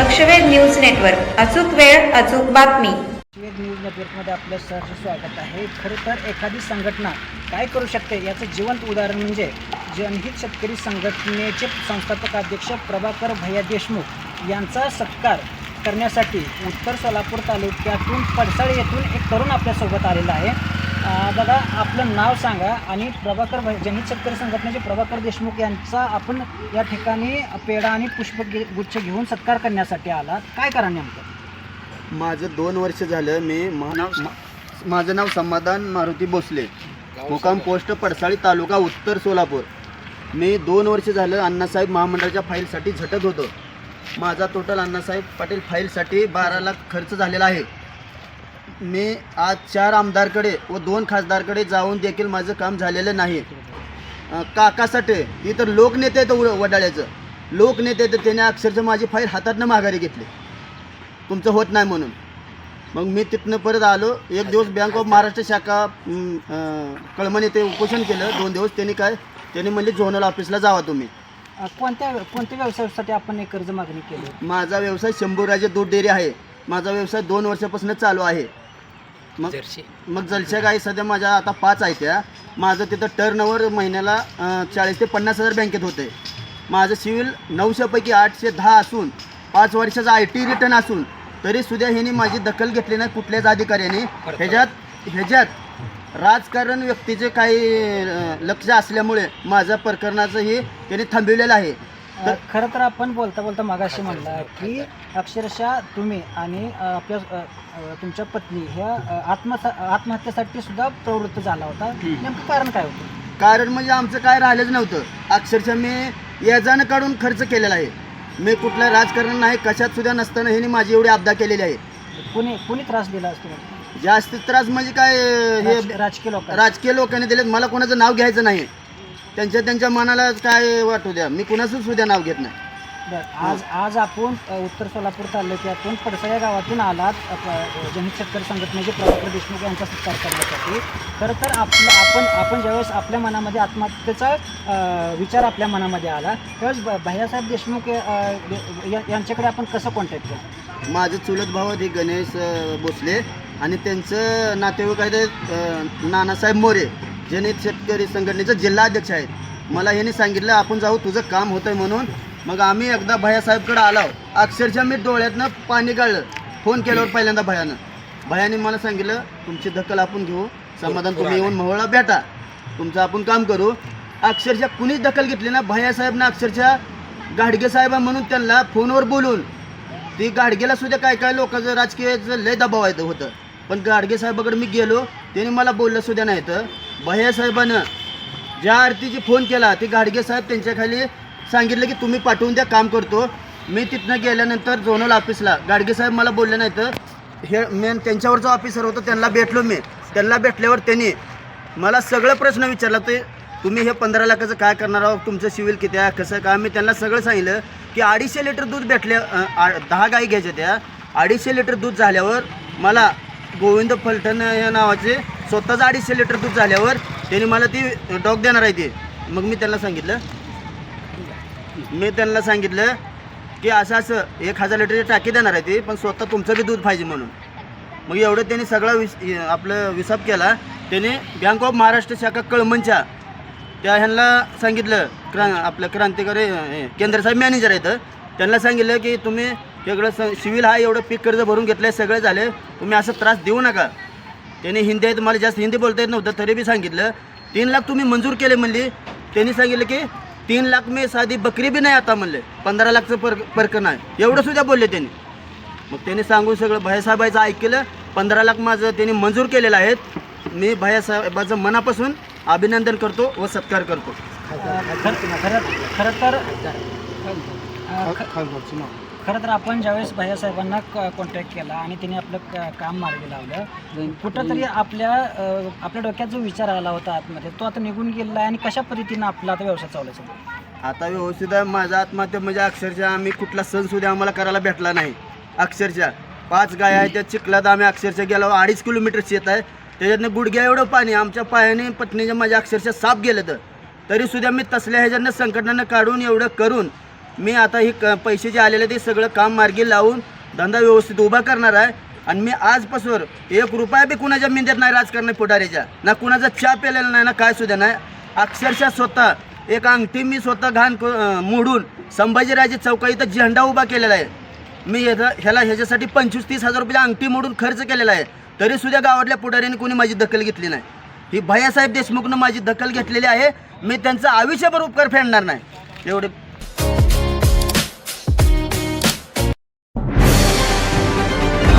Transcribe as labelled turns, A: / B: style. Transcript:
A: लक्षवेध news network. अचूक वेळ अचूक बातमी.
B: वेद न्यूज नेटवर्कमध्ये आपलं सहर्ष स्वागत आहे. खरं तर एखादी संघटना काय करू शकते? याचं जिवंत उदाहरण म्हणजे जनहित शेतकरी संघटनेचे संस्थापक अध्यक्ष प्रभाकर भैया देशमुख यांचा सत्कार करण्यासाठी उत्तर सोलापूर तालुक्यातून पडसाळ येथून एक तरुण आपल्यासोबत आलेला आहे. दादा आपलं नाव सांगा आणि प्रभाकर भै जनहित शेतकरी संघटनेचे प्रभाकर देशमुख यांचा आपण या ठिकाणी पेढा आणि पुष्प गुच्छ घेऊन सत्कार करण्यासाठी आला काय करा नेमकं?
C: माझं दोन वर्ष झालं मी मा- मा- माझं नाव समाधान मारुती भोसले. मुकाम पोस्ट पडसाळी तालुका उत्तर सोलापूर. मी दोन वर्ष झालं अण्णासाहेब महामंडळाच्या फाईलसाठी झटत होतो. माझा टोटल अण्णासाहेब पाटील फाईलसाठी बारा लाख खर्च झालेला आहे. मी आज चार आमदारकडे व दोन खासदारकडे जाऊन देखील माझं काम झालेलं नाही. काकासाठी ती तर लोकनेते आहेत व- वडाळ्याचं. लोकनेते आहेत त्याने अक्षरशः माझी फाईल हातातनं माघारी घेतली. तुमचं होत नाही म्हणून. मग मी तिथनं परत आलो एक दिवस बँक ऑफ महाराष्ट्र शाखा कळमण येथे उपोषण केलं. दोन दिवस त्यांनी काय त्यांनी म्हणले झोनल ऑफिसला जावा तुम्ही.
B: कोणत्या कोणत्या व्यवसायासाठी आपण हे कर्ज मागणी केली?
C: माझा व्यवसाय शंभूराजे दूध डेअरी आहे. माझा व्यवसाय दोन वर्षापासून चालू आहे. मग मग जलशा गाई सध्या माझ्या आता पाच आहेत त्या माझं तिथं टर्नओव्हर महिन्याला चाळीस ते पन्नास हजार बँकेत होते माझं सिव्हिल नऊशेपैकी आठशे दहा असून पाच वर्षाचा आय टी रिटर्न असून तरी सुद्धा ह्यांनी माझी दखल घेतली नाही कुठल्याच अधिकाऱ्याने. ह्याच्यात ह्याच्यात राजकारण व्यक्तीचे काही लक्ष असल्यामुळे माझ्या प्रकरणाचं हे त्यांनी थांबविलेलं आहे.
B: खरं तर आपण बोलता बोलता मागाशी म्हणला की अक्षरशः तुम्ही आणि आपल्या तुमच्या पत्नी ह्या अ, आत्म आत्महत्येसाठी सुद्धा प्रवृत्त झाला होता. नेमकं कारण काय होतं?
C: कारण म्हणजे आमचं काय राहिलंच नव्हतं. अक्षरशः मी याजानं काढून खर्च केलेला आहे. मी कुठलं राजकारण नाही कशात सुद्धा नसताना ह्यांनी माझी एवढी आपदा केलेली आहे.
B: कुणी कुणी त्रास दिला असतो?
C: जास्त त्रास म्हणजे काय हे
B: राजकीय लोक
C: राजकीय लोकांनी दिलेत. मला कोणाचं नाव घ्यायचं नाही. त्यांच्या त्यांच्या मनाला काय वाटू द्या? मी कुणाचंच सुद्धा नाव घेत नाही.
B: आज आज आपण अ, उत्तर सोलापूर तालुक्यातून पडसा या गावातून आलात. अ, प- जनहित शेतकरी संघटनेचे प्रभाकर देशमुख यांचा सत्कार करण्यासाठी. खरं तर आपलं आपण आपण ज्यावेळेस आपल्या मनामध्ये आत्महत्येचा अ, विचार आपल्या मनामध्ये आला त्यावेळेस ब- भैयासाहेब देशमुख अ, या- यांच्याकडे आपण कसं कॉन्टॅक्ट केलं?
C: माझे चुलत भाऊ आहेत हे गणेश अं, भोसले. आणि त्यांचं नातेवाईक आहेत अं, नानासाहेब मोरे. जनहित शेतकरी संघटनेचे जिल्हा अध्यक्ष आहेत. मला ह्यांनी सांगितलं आपण जाऊ तुझं काम होतंय म्हणून. मग आम्ही एकदा भैयासाहेबकडे आलो. अक्षरशः मी डोळ्यातनं पाणी गाळलं. फोन केल्यावर पहिल्यांदा भयानं. भयाने मला सांगितलं तुमची दखल आपण घेऊ. समाधान तुम्ही येऊन मोहळा भेटा. तुमचं आपण काम करू. अक्षरशः कुणीच दखल घेतली ना भैयासाहेबनं अक्षरशः गाडगे साहेब म्हणून त्यांना फोनवर बोलून ती गाडगेला सुद्धा काय काय लोकांचं राजकीयचं लय दबाव येतं होतं. पण गाडगे साहेबाकडे मी गेलो त्यांनी मला बोललं सुद्धा नाही तर. भैया साहेबानं ज्या आरतीची फोन केला ते गाडगे साहेब त्यांच्याखाली सांगितलं की तुम्ही पाठवून द्या काम करतो. मी तिथनं गेल्यानंतर झोनल ऑफिसला गाडगे साहेब मला बोलले नाही तर हे मेन त्यांच्यावरचं ऑफिसर होतं त्यांना भेटलो मी. त्यांना भेटल्यावर त्यांनी मला सगळं प्रश्न विचारला ते तुम्ही हे पंधरा लाखाचं काय करणार आहोत? तुमचं सिव्हिल किती आहे? कसं काय मी त्यांना सगळं सांगितलं की अडीचशे लिटर दूध भेटले आ- दहा गाई घ्यायच्या त्या. अडीचशे लिटर दूध झाल्यावर मला गोविंद फलटण या नावाचे स्वतःचं अडीचशे लिटर दूध झाल्यावर त्यांनी मला ती डॉग देणार आहे ते. मग मी त्यांना सांगितलं. मी त्यांना सांगितलं की असं असं एक हजार लिटरची टाकी देणार आहे ती पण स्वतः तुमचं बी दूध पाहिजे म्हणून. मग एवढं त्यांनी सगळा विस आपलं विसाप केला. त्याने बँक ऑफ महाराष्ट्र शाखा कळमनच्या त्या ह्यांना सांगितलं क्रा आपलं क्रांतिकारी केंद्रसाहेब मॅनेजर आहेत. त्यांना सांगितलं की तुम्ही सगळं स सिव्हिल हा एवढं पीक कर्ज भरून घेतलं आहे सगळे झाले तुम्ही असं त्रास देऊ नका. त्यांनी हिंदी आहेत मला जास्त हिंदी बोलता येत नव्हतं तरी बी सांगितलं. तीन लाख तुम्ही मंजूर केले म्हणली. त्यांनी सांगितलं की तीन लाख मी साधी बकरी बी नाही आता म्हणले. पंधरा लाखचं पर परक नाही. एवढं सुद्धा बोलले त्यांनी. मग त्यांनी सांगून सगळं भैयासाहेबाचं ऐकलं. पंधरा लाख माझं त्यांनी मंजूर केलेलं आहेत. मी भैयासाहेबाचं मनापासून अभिनंदन करतो व सत्कार करतो.
B: खरं खरं खरं तर खरं तर आपण ज्यावेळेस भैयासाहेबांना कॉन्टॅक्ट केला आणि त्यांनी आपलं क- काम मार्गी लावलं कुठंतरी आपल्या अ, आपल्या डोक्यात जो विचार आला होता आतमध्ये तो आता निघून गेला आहे आणि कशा पद्धतीनं आपला आता व्यवसाय चालवायचा
C: आता व्यवस्थित आहे. माझा आत्महत्या म्हणजे अक्षरशः आम्ही कुठला सण सुद्धा आम्हाला करायला भेटला नाही. अक्षरशः. पाच गाय आहेत त्या चिखलात आम्ही अक्षरशः गेलो. अडीच किलोमीटर शेत आहे. त्याच्यातनं गुडघ्या एवढं पाणी आमच्या पायाने पत्नीच्या माझ्या अक्षरशः साप गेलं तर. तरी सुद्धा मी तसल्या ह्याच्यानं संकटानं काढून एवढं करून मी आता ही क पैसे जे आलेले ते सगळं काम मार्गी लावून धंदा व्यवस्थित उभा करणार आहे. आणि मी आजपासून एक रुपया बी कुणाच्या मिंद्यात नाही राजकारण पुढारीच्या. ना कुणाचा चहा पेलेला नाही ना काय सुद्धा नाही. अक्षरशः स्वतः एक अंगठी मी स्वतः घाण क- मोडून संभाजीराजे चौका इथं झेंडा उभा केलेला आहे. मी ह्याचा ह्याला ह्याच्यासाठी पंचवीस तीस हजार रुपये अंगठी मोडून खर्च केलेला आहे. तरी सुद्धा गावातल्या पुढाऱ्यांनी कोणी माझी दखल घेतली नाही. ही भैयासाहेब देशमुखनं माझी दखल घेतलेली आहे. मी त्यांचं आयुष्यभर उपकार फेडणार नाही. एवढे